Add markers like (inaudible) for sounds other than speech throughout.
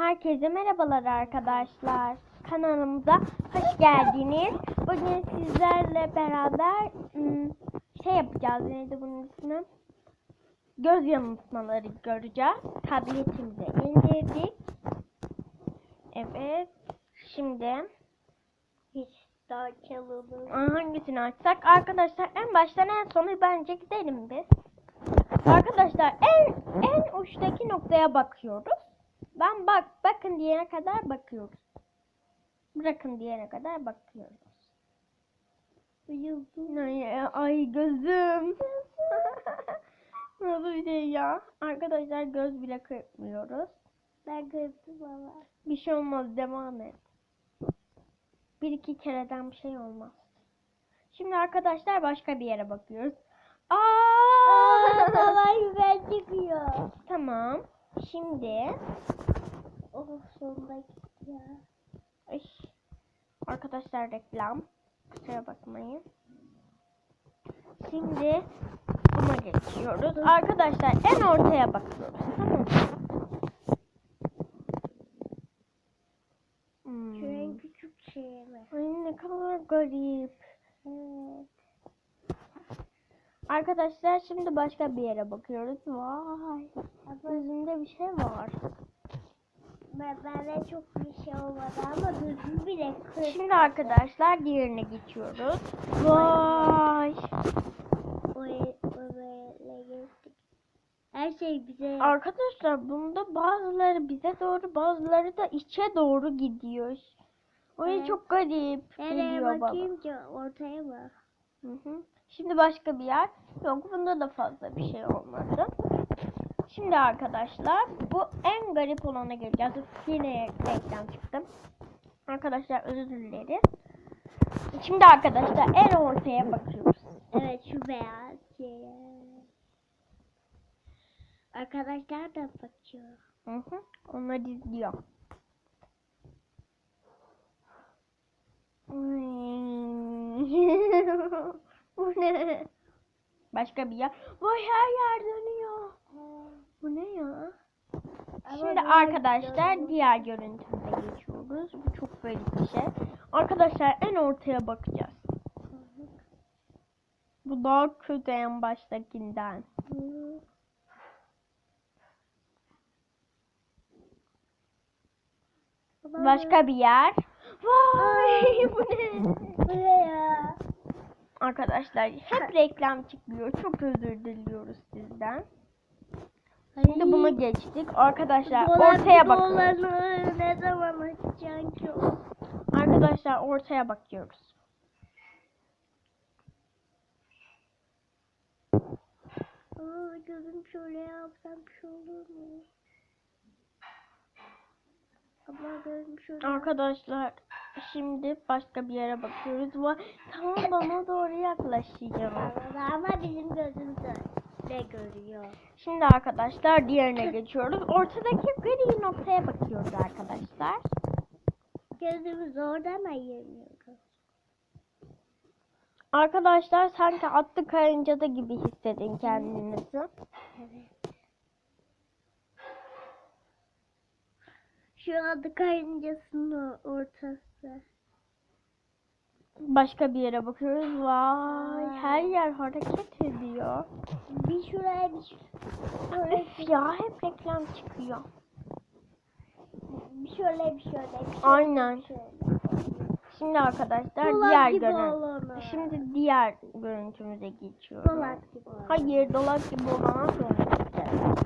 Herkese merhabalar arkadaşlar. Kanalımıza hoş geldiniz. Bugün sizlerle beraber ım, şey yapacağız. Neydi bunun ismi? Göz yanıltmaları göreceğiz. Tabletimize indirdik. Evet. Şimdi Hiç daha çalalım. Hangisini açsak? Arkadaşlar en baştan en sona bence gidelim biz. Arkadaşlar en en uçtaki noktaya bakıyoruz. Ben bak bakın diyene kadar bakıyoruz. Bırakın diyene kadar bakıyoruz. Ay, ay gözüm. Nasıl bir şey ya? Arkadaşlar göz bile kırpmıyoruz. Ben kırptım ama. Bir şey olmaz devam et. Bir iki kereden bir şey olmaz. Şimdi arkadaşlar başka bir yere bakıyoruz. Aa! Aa, (laughs) baba güzel çıkıyor. tamam. Şimdi Oh sonunda gitti ya. ay, arkadaşlar reklam. Kusura bakmayın. Şimdi buna geçiyoruz. Arkadaşlar en ortaya bakıyoruz. Tamam mı? Hmm. Şu en küçük şey mi? Ay ne kadar garip. Evet. Arkadaşlar şimdi başka bir yere bakıyoruz. Vay. Gözümde bir şey var. Bende çok bir şey olmadı ama gözüm bile kırptı. Şimdi arkadaşlar diğerine geçiyoruz. Vay. Oraya, oraya geçtik. Her şey bize Arkadaşlar bunda bazıları bize doğru bazıları da içe doğru gidiyor. O Evet. çok garip Nereye geliyor bana. bakayım ki ortaya bak. Hı hı. Şimdi başka bir yer. Yok bunda da fazla bir şey olmadı. Şimdi arkadaşlar bu en garip olana geleceğiz. Yine reklam çıktım. Arkadaşlar özür dileriz. Şimdi arkadaşlar en ortaya bakıyoruz. Evet şu beyaz şey. Arkadaşlar da bakıyor. Hı hı. Onlar izliyor. (laughs) Bu ne? Başka bir yer. Vay her yer dönüyor. Bu ne ya? Şimdi arkadaşlar diğer görüntümüze geçiyoruz. Bu çok garip bir şey. Arkadaşlar en ortaya bakacağız. Bu daha kötü en baştakinden. Başka bir yer. Vay (laughs) bu ne? Bu ne ya? Arkadaşlar hep reklam çıkıyor. Çok özür diliyoruz sizden. Şimdi buna geçtik. Arkadaşlar dolar- ortaya bakıyoruz. dolarını ne zaman açacaksın ki? Arkadaşlar ortaya bakıyoruz. Aa, gözüm şöyle yapsam bir şey olur mu? Arkadaşlar şimdi başka bir yere bakıyoruz. Tamam bana doğru yaklaşıyor. yapsam. Ama bizim gözümüz ne görüyor? Şimdi arkadaşlar diğerine (laughs) geçiyoruz. Ortadaki gri noktaya bakıyoruz arkadaşlar. Gözümüz oradan ayırmıyoruz. Arkadaşlar sanki atlı karıncada gibi hissedin kendinizi. Evet. Şu anda karıncasının ortası. Başka bir yere bakıyoruz. Vay her yer hareket ediyor. Bir şuraya bir şuraya. Öf ya hep reklam çıkıyor. Bir şöyle bir şöyle bir şöyle. Aynen. bir şöyle. Şimdi arkadaşlar Dolap diğer görüntü. Şimdi diğer görüntümüze geçiyoruz. Dolap gibi olanı. Hayır dolap gibi olana sonra gideceğiz.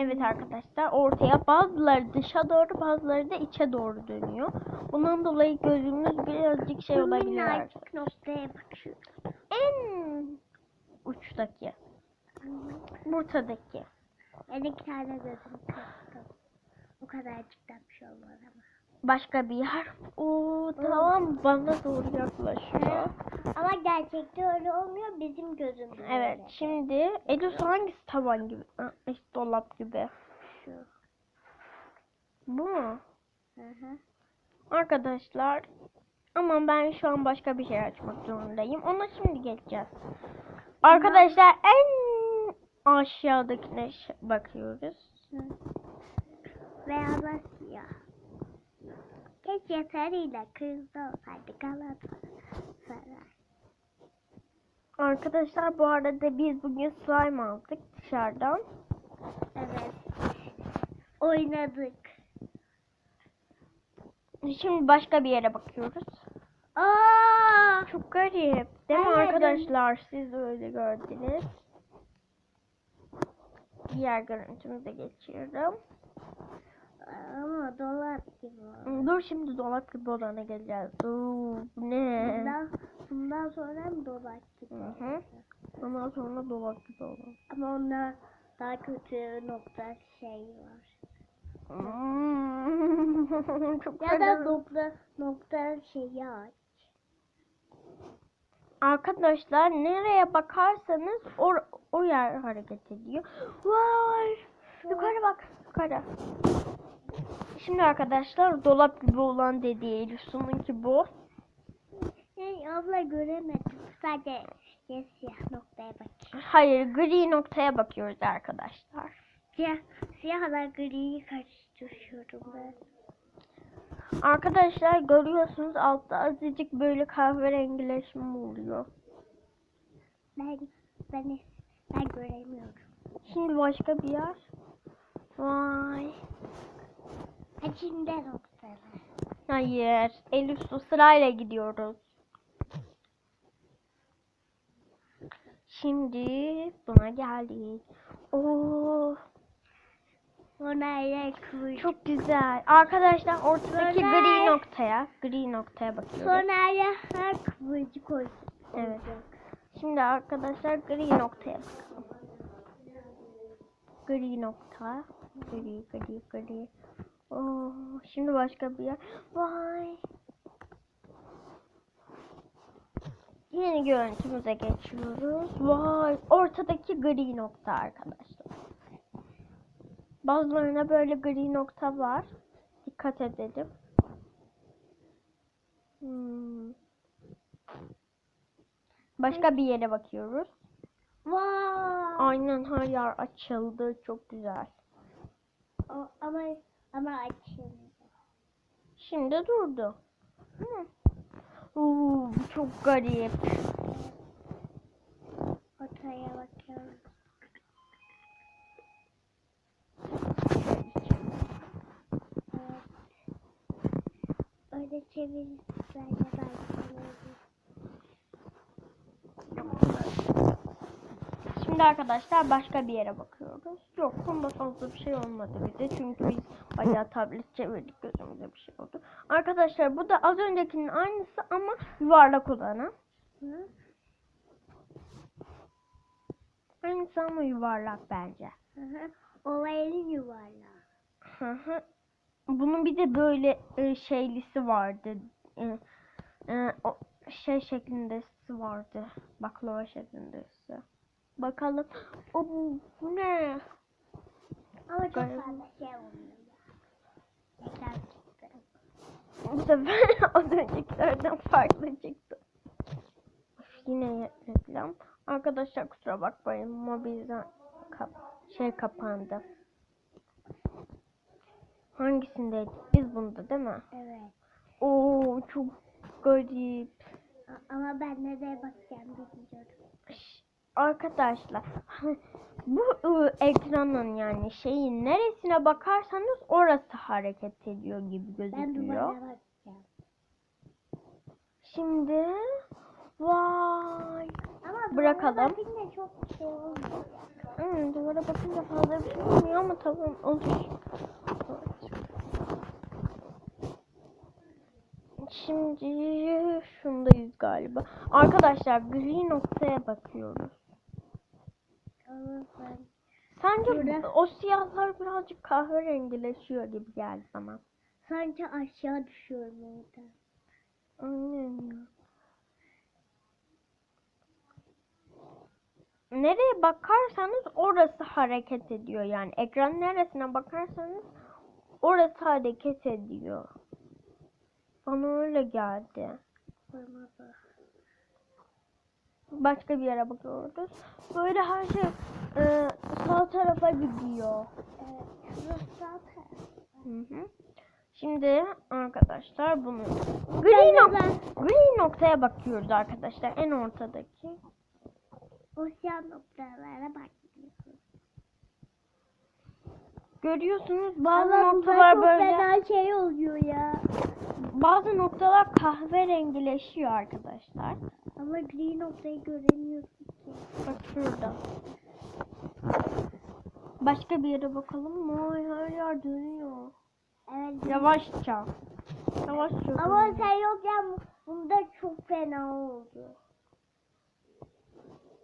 Evet arkadaşlar ortaya bazıları dışa doğru bazıları da içe doğru dönüyor. Bundan dolayı gözümüz birazcık şey olabilir. Minnacık noktaya bakıyorum. En uçtaki, ortadaki. Ben iki tane gözüm. O kadarcık da bir şey olmadı ama. Başka bir yer. Oo tamam bana doğru yaklaşıyor. Ama gerçekte öyle olmuyor bizim gözümüzde Evet öyle. şimdi Elif hangisi tavan gibi? Ha, işte dolap gibi. Şu. Bu mu? Hı hı. Arkadaşlar ama ben şu an başka bir şey açmak zorundayım. Ona şimdi geçeceğiz. Arkadaşlar en aşağıdakine ş- bakıyoruz. Hı. Beyaz ve siyah. Keşke sarıyla kırmızı olsaydı Galatasaray. Arkadaşlar bu arada biz bugün slime aldık dışarıdan. Evet. Oynadık. Şimdi başka bir yere bakıyoruz. Aa! Çok garip. Değil mi Evet. arkadaşlar? Siz de öyle gördünüz. Diğer görüntümü de geçiyorum. Dolap gibi oldu. Dur şimdi dolap gibi olana geleceğiz. Oo, bu ne? Bundan, bundan sonra mı dolap gibi Hı hı. Ondan sonra dolap gibi olan. Ama onda daha kötü nokta şey var. Hmm, (laughs) Çok Ya da fena. nokta nokta şeyi aç. Arkadaşlar nereye bakarsanız o, o yer hareket ediyor. Vay! Yukarı bak. Yukarı. Şimdi arkadaşlar dolap gibi olan dediği Elif'sununki bu. Hey abla göremedim. Sadece siyah noktaya bak. Hayır gri noktaya bakıyoruz arkadaşlar. Siyah, siyahla griyi karıştırıyorum ben. Arkadaşlar görüyorsunuz altta azıcık böyle kahverengileşme oluyor. Ben, ben, ben göremiyorum. Şimdi başka bir yer. Vay. İçinde noktalar. Hayır. Elif su sırayla gidiyoruz. Şimdi buna geldik. Oo, Ona ile kıvırcık. çok güzel. Arkadaşlar ortadaki Sonra- gri noktaya, gri noktaya bakıyoruz. Sonra her kıvırcık olacak. Evet. Şimdi arkadaşlar gri noktaya bakalım. Gri nokta. Gri, gri, gri. Şimdi başka bir yer. Vay. Yeni görüntümüze geçiyoruz. Vay. Ortadaki gri nokta arkadaşlar. Bazılarına böyle gri nokta var. Dikkat edelim. Hmm. Başka bir yere bakıyoruz. Vay. Aynen her yer açıldı. Çok güzel. O- ama ama açıldı. Şimdi durdu. Hı. Oo, bu çok garip. Ortaya bakıyorum. Evet. Öyle çevirirsen de belki. Şimdi arkadaşlar başka bir yere bakıyoruz. Yok bunda fazla bir şey olmadı bize. Çünkü biz bayağı tablet çevirdik gözümüze bir şey oldu. Arkadaşlar bu da az öncekinin aynısı ama yuvarlak olanı. Hı? Aynısı ama yuvarlak bence. Hı hı. Olaylı yuvarlağı. Hı hı. Bunun bir de böyle e, şeylisi vardı. E, e, o şey şeklindesi vardı. Baklava şeklindesi. Bakalım. O bu, bu ne? Ama çok fazla şey olmuyor. Tekrar. Bu sefer (laughs) az öncekilerden farklı çıktı. Yine reklam. Arkadaşlar kusura bakmayın. Mobilden kap şey kapandı. Hangisindeydik? Biz bunda değil mi? Evet. Oo çok garip. Ama ben nereye bakacağım bilmiyorum. Arkadaşlar (laughs) bu ıı, ekranın yani şeyin neresine bakarsanız orası hareket ediyor gibi gözüküyor. Şimdi vay. Ama Bırakalım. duvara çok şey olmuyor. Hmm, duvara bakınca fazla bir şey olmuyor ama tamam olur. Şimdi şundayız galiba. Arkadaşlar gri noktaya bakıyoruz. Sence Burada- o siyahlar birazcık kahverengileşiyor gibi geldi bana. sanki aşağı düşüyorum orada. Aynen. Nereye bakarsanız orası hareket ediyor yani. Ekran neresine bakarsanız orası hareket ediyor. Bana öyle geldi. Bana bak. Başka bir yere bakıyoruz. Böyle her şey e, sağ tarafa gidiyor. Evet. Hı hı. Şimdi arkadaşlar bunu gri, nok- gri noktaya bakıyoruz arkadaşlar. En ortadaki. O siyah noktalara bakmıyorsun. Görüyorsunuz bazı Ama noktalar böyle fena şey oluyor ya. Bazı noktalar kahverengileşiyor arkadaşlar. Ama gri noktayı göremiyorsun ki. Bak şurada. Başka bir yere bakalım mı? Ay, her yer dönüyor. Evet. Yavaşça. Yavaşça. Ama dönüyor. sen yokken bunda çok fena oldu.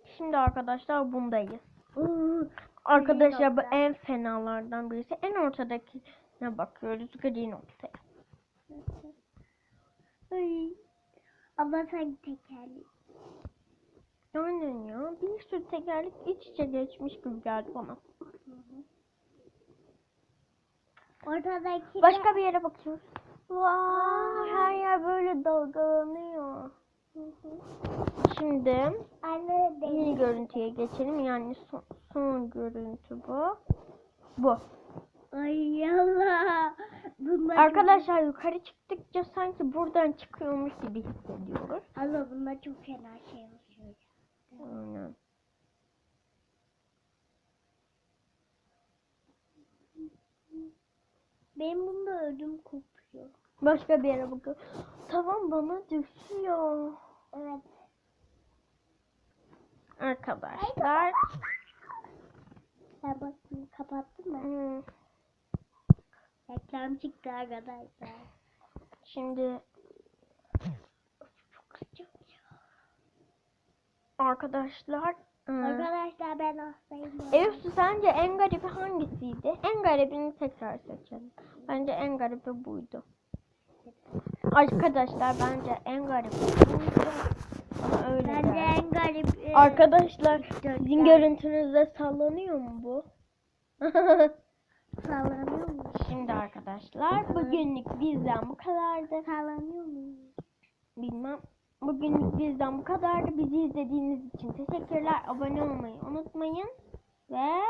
Şimdi arkadaşlar bundayız. Arkadaşlar bu en fenalardan birisi. En ortadakine bakıyoruz. Gri noktaya. Ay. Ama sen tekerli. Aynen ya. Bir sürü tekerlek iç içe geçmiş gibi geldi bana. Ortadaki de- Başka bir yere bakıyoruz. Vay, her yer böyle dalgalanıyor. Şimdi Anne de yeni görüntüye geçelim. Yani son, son görüntü bu. Bu. Ay Allah. Bunlar Arkadaşlar yukarı çıktıkça sanki buradan çıkıyormuş gibi hissediyoruz. Çok... Allah bunlar çok fena şey oluyor. Aynen. Benim bunda ödüm kopuyor. Başka bir yere bakıyorum. Tavan bana düşüyor. Evet. Arkadaşlar. Sen bakayım hmm, Reklam çıktı arkadaşlar. Şimdi arkadaşlar. hmm, Arkadaşlar ben hastayım. Su sence en garibi hangisiydi? En garibini tekrar seçelim. Bence en garibi buydu. Arkadaşlar bence en garibi buydu. Bana öyle Bence geldi. en garip. e, Arkadaşlar sizin görüntünüzde sallanıyor mu bu? (laughs) Sallanıyor? Şimdi arkadaşlar bugünlük bizden bu kadardı. Sallanıyor mu? Bilmem. Bugünlük bizden bu kadardı. Bizi izlediğiniz için teşekkürler. Abone olmayı unutmayın. Ve